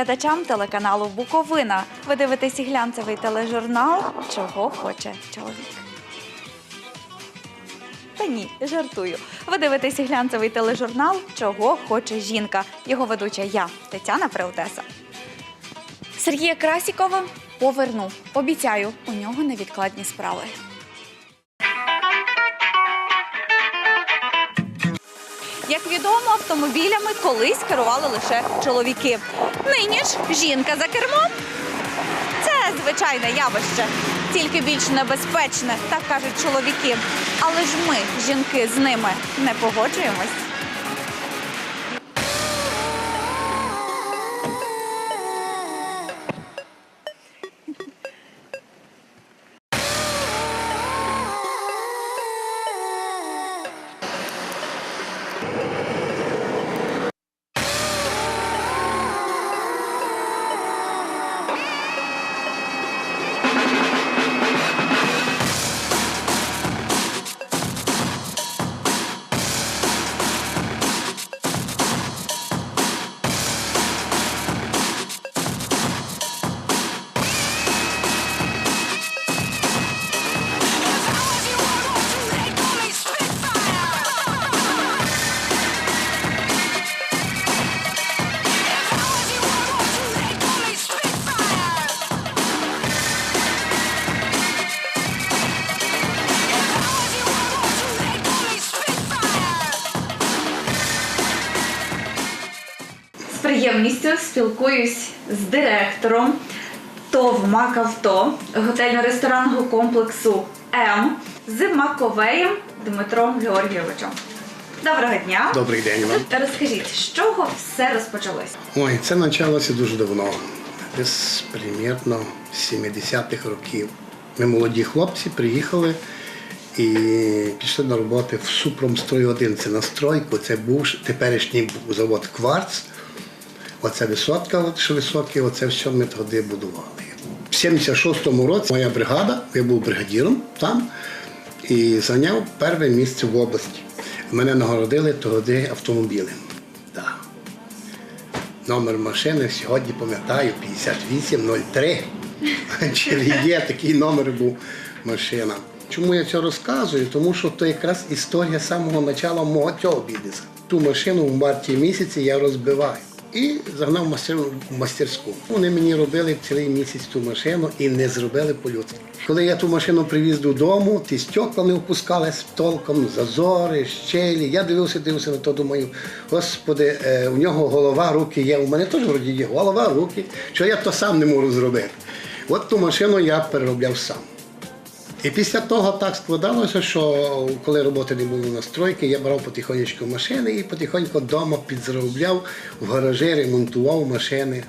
глядачам телеканалу Буковина. Ви дивитесь глянцевий тележурнал Чого хоче чоловік. Та ні, жартую. Ви дивитесь глянцевий тележурнал Чого хоче жінка. Його ведуча я, Тетяна Преудеса. Сергія Красікова поверну. Обіцяю, у нього невідкладні справи. Як відомо, автомобілями колись керували лише чоловіки. Нині ж жінка за кермом. Це звичайне явище, тільки більш небезпечне, так кажуть чоловіки. Але ж ми, жінки, з ними не погоджуємось. Приємністю спілкуюсь з директором ТОВ «Макавто» готельно-ресторанного комплексу М з Маковеєм Дмитром Георгійовичем. Доброго дня! Добрий день вам. Розкажіть, з чого все розпочалось? Ой, це почалося дуже давно. Десь примірно з 70-х років. Ми молоді хлопці приїхали і пішли на роботи в Супромстрой 1. Це на стройку, це був теперішній завод Кварц. Оце висотка, от що високі, оце все ми тоді будували. В 76-му році моя бригада, я був бригадіром там і зайняв перше місце в області. Мене нагородили тоді автомобілем. Так. Номер машини сьогодні пам'ятаю 5803. Чи є такий номер був машина. Чому я це розказую? Тому що то якраз історія самого початку мого цього бізнесу. Ту машину в марті місяці я розбиваю. І загнав мастеру в мастерську. Вони мені робили цілий місяць ту машину і не зробили по-людськи. Коли я ту машину привіз додому, ті стекла не впускались толком, зазори, щелі. Я дивився, дивився на то, думаю, господи, е, у нього голова, руки є. У мене теж вроді є голова, руки. Що я то сам не можу зробити. От ту машину я переробляв сам. І після того так складалося, що коли роботи не було на стройки, я брав потихонечку машини і потихоньку вдома підзаробляв в гаражі, ремонтував машини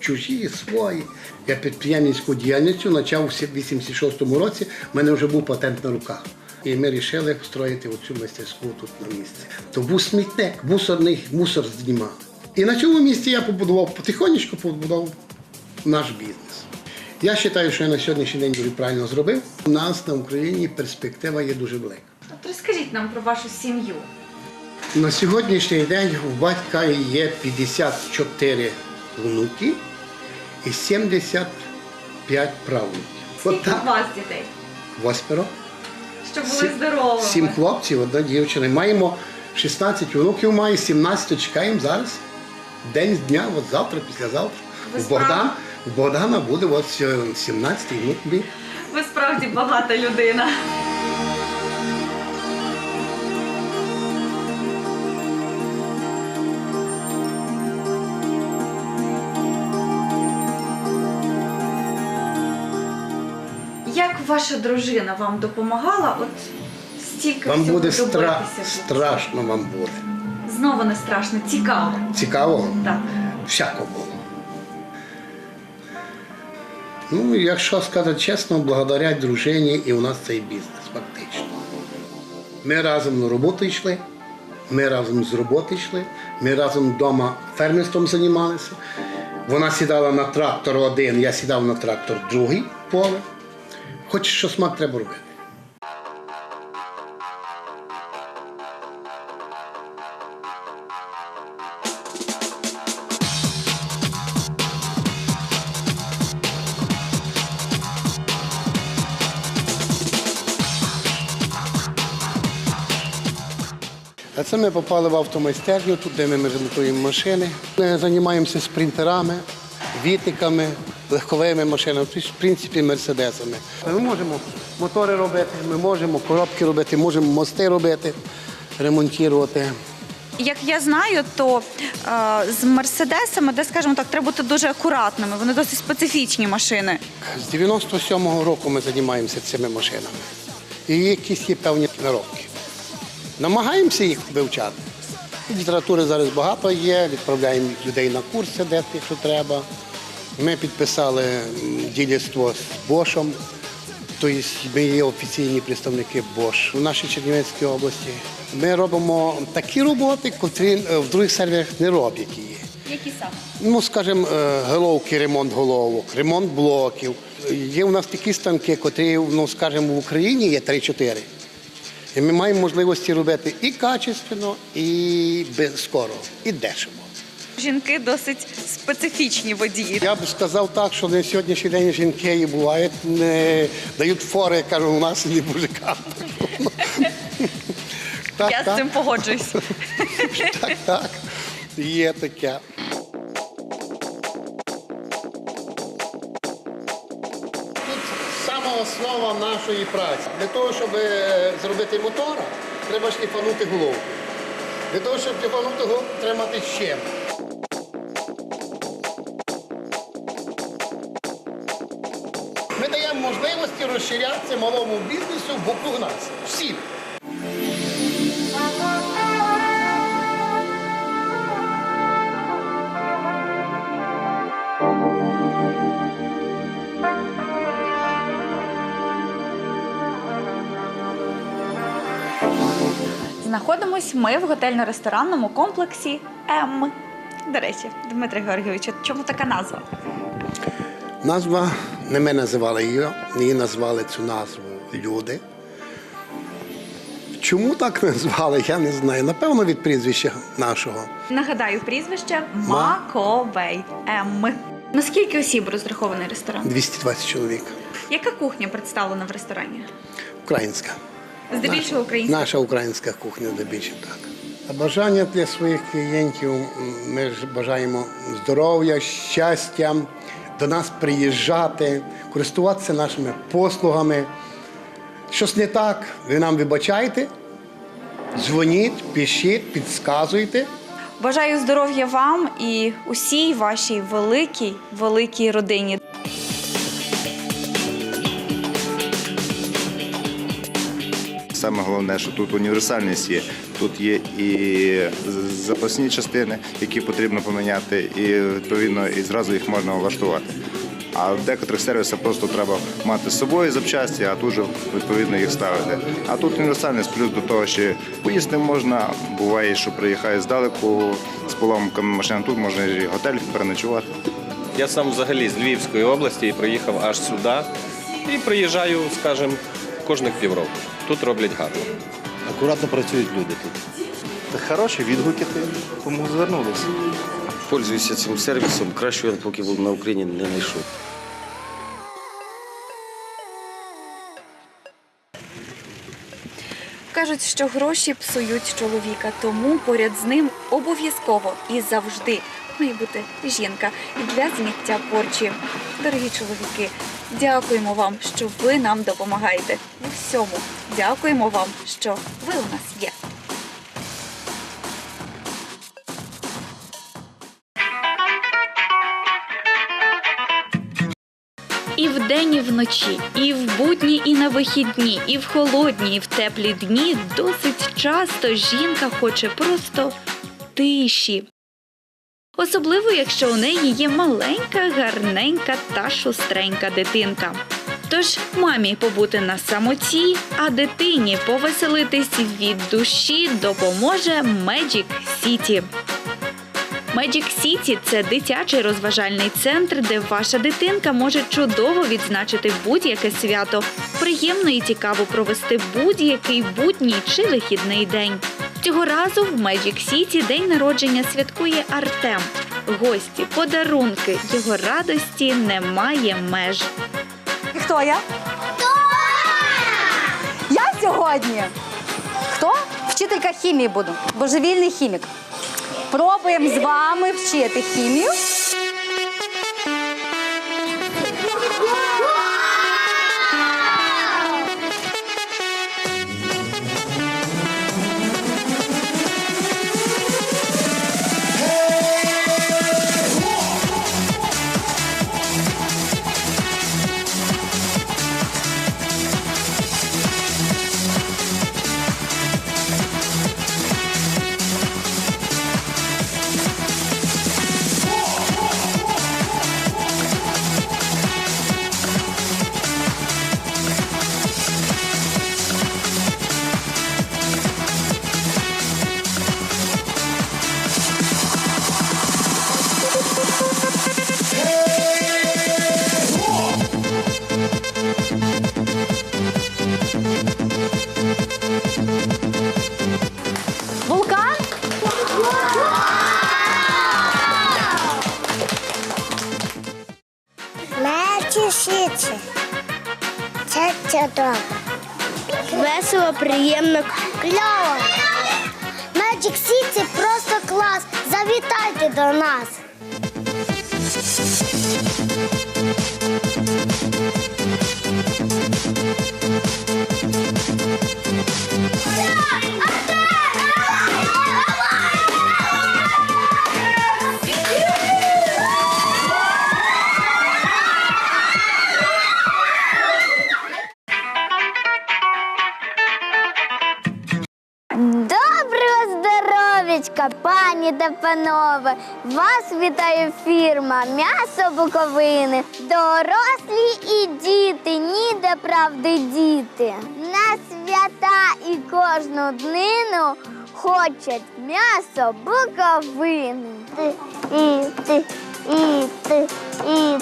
чужі, свої. Я підприємницьку діяльністю почав у 86-му році, в мене вже був патент на руках. І ми вирішили встроїти оцю майстерську тут на місці. То був смітник, мусорний мусор знімали. І на цьому місці я побудував потихонечку побудував наш бізнес. Я вважаю, що я на сьогоднішній день дуже правильно зробив. У нас на Україні перспектива є дуже велика. От розкажіть нам про вашу сім'ю. На сьогоднішній день у батька є 54 внуки і 75 правнуків. Скільки у вас дітей? восьмеро. Щоб були здоровими. Сім хлопців, одна дівчина. Маємо 16 внуків, має 17 чекаємо зараз. День з дня, от завтра, післязавтра. Богдан? У Богдана буде от 17 внук. мій. Ви справді багата людина. Як ваша дружина вам допомагала? От стільки Вам всього буде стра... добитися? страшно вам буде. Знову не страшно, цікаво. Цікаво? Так. Всяко було. Ну, якщо сказати чесно, благодаря дружині і у нас цей бізнес фактично. Ми разом на роботу йшли, ми разом з роботи йшли, ми разом вдома фермерством займалися. Вона сідала на трактор один, я сідав на трактор другий поле. Хоч щось мати треба робити. А це ми попали в автомайстерню, тут де ми ремонтуємо машини. Ми займаємося спринтерами, вітиками, легковими машинами, в принципі, мерседесами. Ми можемо мотори робити, ми можемо коробки робити, можемо мости робити, ремонтувати. Як я знаю, то е, з мерседесами, де, скажімо так, треба бути дуже акуратними. Вони досить специфічні машини. З 97-го року ми займаємося цими машинами. І якісь є певні наробки. Намагаємося їх вивчати. Літератури зараз багато є, відправляємо людей на курси, де якщо треба. Ми підписали м, з Бошом, тобто ми є офіційні представники Бош у нашій Чернівецькій області. Ми робимо такі роботи, котрі е, в других серверах не роблять її. Які саме? Ну, скажімо, е, головки, ремонт головок, ремонт блоків. Є у нас такі станки, котрі, ну, скажімо, в Україні є 3-4. І ми маємо можливості робити і качественно, і без- скоро, і дешево. Жінки досить специфічні водії. Я б сказав так, що на сьогоднішній день жінки і бувають, не дають фори, кажу, у нас не мужикам. Я з цим погоджуюсь. так, так. Є таке. Основа нашої праці. Для того, щоб е, зробити мотора, треба шліфанути головку. Для того, щоб шліфанути головку, треба мати щем. Ми даємо можливості розширятися малому бізнесу вокруг нас. Всім. Знаходимось ми в готельно-ресторанному комплексі М. До речі, Дмитре Георгійовичу, чому така назва? Назва не ми називали її, її назвали цю назву люди. Чому так назвали, я не знаю. Напевно, від прізвища нашого. Нагадаю, прізвище Маковей М. Наскільки осіб розрахований ресторан? 220 чоловік. Яка кухня представлена в ресторані? Українська. Здебільшого українська. Наша українська кухня здебільшого так. А бажання для своїх клієнтів ми ж бажаємо здоров'я, щастя, до нас приїжджати, користуватися нашими послугами. Щось не так, ви нам вибачайте, дзвоніть, пишіть, підказуйте. Бажаю здоров'я вам і усій вашій великій, великій родині. Саме головне, що тут універсальність є. Тут є і запасні частини, які потрібно поміняти, і відповідно і зразу їх можна влаштувати. А в декотрих сервісах просто треба мати з собою запчасті, а тут же відповідно їх ставити. А тут універсальність плюс до того, що поїсти можна. Буває, що приїхає здалеку з поломками машин. Тут можна і готель переночувати. Я сам взагалі з Львівської області і приїхав аж сюди. І приїжджаю, скажімо, кожних півроку. Тут роблять гарно. Акуратно працюють люди тут. Та хороші відгуки ти кому звернулися. Пользуюся цим сервісом. Кращого я поки був на Україні не знайшов. Кажуть, що гроші псують чоловіка, тому поряд з ним обов'язково і завжди має бути жінка для зняття порчі. Дорогі чоловіки, дякуємо вам, що ви нам допомагаєте у всьому. Дякуємо вам, що ви у нас є. І вдень, і вночі, і в будні, і на вихідні, і в холодні, і в теплі дні досить часто жінка хоче просто тиші. Особливо, якщо у неї є маленька, гарненька та шустренька дитинка. Тож мамі побути на самоті, а дитині повеселитись від душі допоможе Magic City. Magic City – це дитячий розважальний центр, де ваша дитинка може чудово відзначити будь-яке свято, приємно і цікаво провести будь-який будній чи вихідний день. Цього разу в Magic City день народження святкує Артем. Гості, подарунки, його радості немає меж. І хто я? Я сьогодні. Хто? вчителька хімії буду. Божевільний хімік. Пробуємо з вами вчити хімію. Приємно, кльово. Magic City просто клас. Завітайте до нас. Здоров'ячка, пані та панове! Вас вітає фірма М'ясо Буковини. Дорослі і діти, ніде правди діти. На свята і кожну днину хочуть м'ясо Буковини. Ти, і ти, і.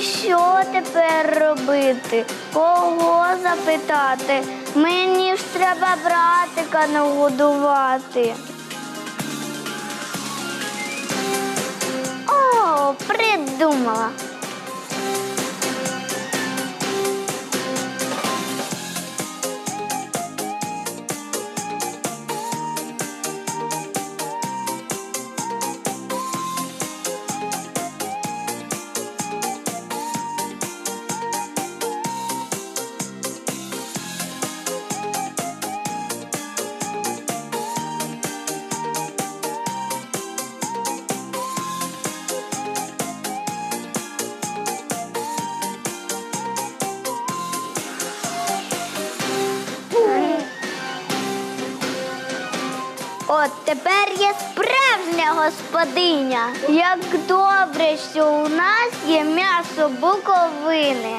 Що тепер робити? Кого запитати? Мені ж треба братика нагодувати. О, придумала. Тепер я справжня господиня. Як добре, що у нас є м'ясо буковини.